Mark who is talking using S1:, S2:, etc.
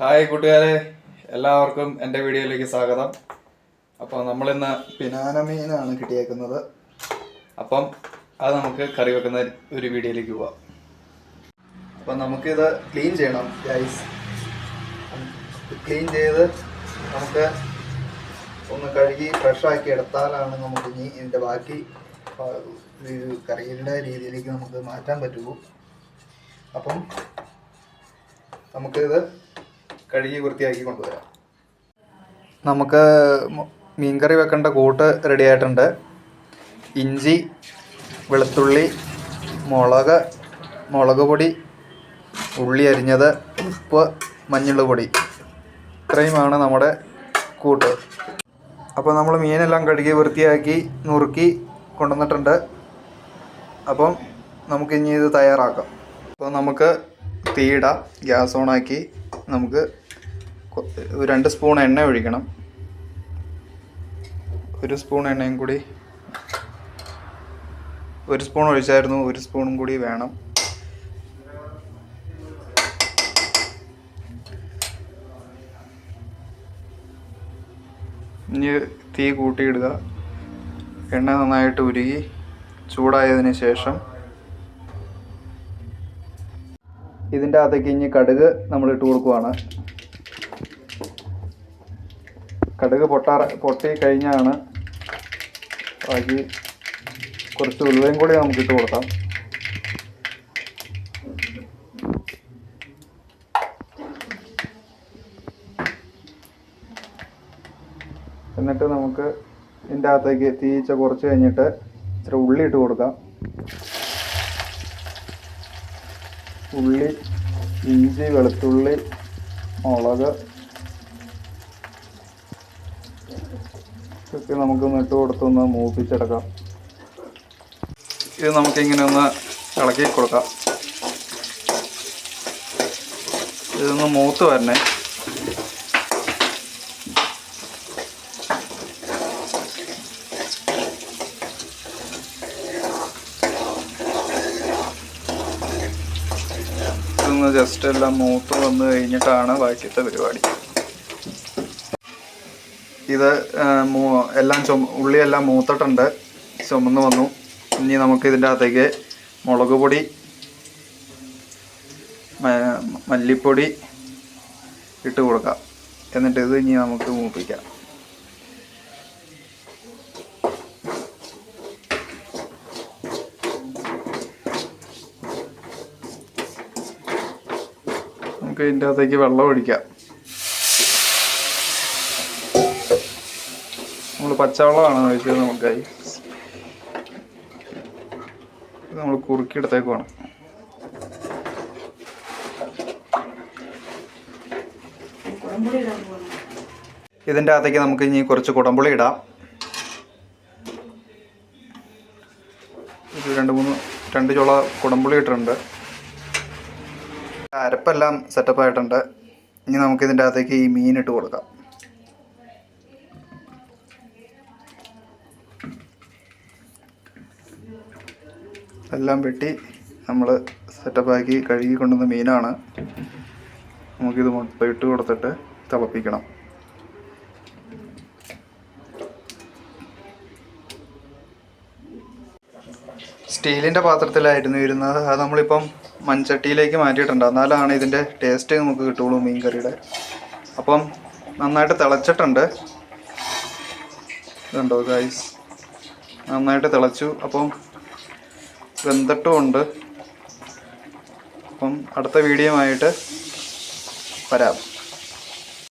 S1: Hi കൂട്ടുകാരെ. എല്ലാവർക്കും എന്റെ വീഡിയോയിലേക്ക് സ്വാഗതം. അപ്പോൾ നമ്മളിന്ന് പിനാന മീനാണ് കിട്ടിയേക്കുന്നത്. അപ്പം അത് നമുക്ക് കറി വെക്കുന്ന ഒരു വീഡിയോയിലേക്ക് പോവാം. അപ്പം നമുക്കിത് ക്ലീൻ ചെയ്യണം ഗൈസ് ക്ലീൻ ചെയ്ത് നമുക്ക് ഒന്ന് കഴുകി ഫ്രഷാക്കി എടുത്താലാണ് നമുക്ക് ഇനി ഇതിന്റെ ബാക്കി കറിയുടെ രീതിയിലേക്ക് നമുക്ക് മാറ്റാൻ പറ്റുള്ളൂ. അപ്പം നമുക്കിത് കഴുകി വൃത്തിയാക്കി കൊണ്ടുവരാം. നമുക്ക് മീൻകറി വെക്കേണ്ട കൂട്ട് റെഡി ആയിട്ടുണ്ട്. ഇഞ്ചി വെളുത്തുള്ളി മുളക് മുളക് പൊടി ഉള്ളി അരിഞ്ഞത് ഉപ്പ് മഞ്ഞൾ പൊടി. ഇത്രയുമാണ് നമ്മുടെ കൂട്ട്. അപ്പോൾ നമ്മൾ മീനെല്ലാം കഴുകി വൃത്തിയാക്കി നുറുക്കി കൊണ്ടുവന്നിട്ടുണ്ട്. അപ്പം നമുക്ക് ഇനി ഇത് തയ്യാറാക്കാം. അപ്പോൾ നമുക്ക് തീയിടാം. ഗ്യാസ് ഓണാക്കി നമുക്ക് രണ്ട് സ്പൂൺ എണ്ണ ഒഴിക്കണം. ഒരു സ്പൂൺ എണ്ണയും കൂടി. ഒരു സ്പൂൺ ഒഴിച്ചായിരുന്നു ഒരു സ്പൂണും കൂടി വേണം. ഇനി തീ കൂട്ടിയിടുക. എണ്ണ നന്നായിട്ട് ഉരുകി ചൂടായതിന് ശേഷം ഇതിന്റെ അകത്തേക്ക് ഇനി കടുക് നമ്മൾ ഇട്ട് കൊടുക്കുവാണ്. കടുക് പൊട്ടാറ പൊട്ടി കഴിഞ്ഞാണ് ബാക്കി കുറച്ച് ഉലുവയും കൂടി നമുക്ക് ഇട്ട് കൊടുക്കാം. എന്നിട്ട് നമുക്ക് ഇതിന്റെ അകത്തേക്ക് തീച്ച കുറച്ച് കഴിഞ്ഞിട്ട് ഇച്ചിരി ഉള്ളി ഇട്ട് കൊടുക്കാം. ഉള്ളി ഇഞ്ചി വെളുത്തുള്ളി മുളക് ഇതൊക്കെ നമുക്കൊന്ന് ഇട്ട് കൊടുത്തൊന്ന് മൂപ്പിച്ചെടുക്കാം. ഇത് നമുക്ക് ഇങ്ങനെ ഒന്ന് ഇളക്കി കൊടുക്കാം. ഇതൊന്ന് മൂത്ത് വരണേ. ജസ്റ്റ് എല്ലാം മൂത്ത് വന്നു കഴിഞ്ഞിട്ടാണ് ബാക്കിയത്തെ പരിപാടി. ഇത് എല്ലാം ചുമ ഉള്ളിയെല്ലാം മൂത്തിട്ടുണ്ട്. ചുമന്ന് വന്നു. ഇനി നമുക്ക് ഇതിന്റെ അകത്തേക്ക് മുളക് പൊടി മല്ലിപ്പൊടി ഇട്ട് കൊടുക്കാം. എന്നിട്ട് ഇത് ഇനി നമുക്ക് മൂപ്പിക്കാം. നമുക്ക് ഇതിന്റെ അകത്തേക്ക് വെള്ളം ഒഴിക്കാം. നമ്മൾ പച്ചവെള്ളമാണ് ഒഴിച്ചത് നമുക്കായി. നമ്മൾ കുറുക്കിയെടുത്തേക്കുവാണ് ഇതിന്റെ അകത്തേക്ക് നമുക്ക് ഇനി കുറച്ച് കുടംപുളി ഇടാം. ഒരു രണ്ട് മൂന്ന് രണ്ട് ചുള കുടംപുളി ഇട്ടിട്ടുണ്ട്. അരപ്പെല്ലാം സെറ്റപ്പ് ആയിട്ടുണ്ട്. ഇനി നമുക്ക് ഇതിന്റെ അകത്തേക്ക് ഈ മീൻ ഇട്ട് കൊടുക്കാം. എല്ലാം വെട്ടി നമ്മൾ സെറ്റപ്പാക്കി കഴുകി കൊണ്ടുവന്ന മീനാണ്. നമുക്കിത് ഇട്ട് കൊടുത്തിട്ട് തിളപ്പിക്കണം. സ്റ്റീലിന്റെ പാത്രത്തിലായിരുന്നു ഇരുന്നത്. അത് നമ്മളിപ്പം മൺചട്ടിയിലേക്ക് മാറ്റിയിട്ടുണ്ട്. എന്നാലാണ് ഇതിന്റെ ടേസ്റ്റ് നമുക്ക് കിട്ടുള്ളൂ മീൻ കറിയുടെ അപ്പം നന്നായിട്ട് തിളച്ചിട്ടുണ്ട്. ഇതുണ്ടോ ഗൈസ് നന്നായിട്ട് തിളച്ചു. അപ്പം വെന്തിട്ടുമുണ്ട് അപ്പം അടുത്ത വീഡിയോ ആയിട്ട് വരാം.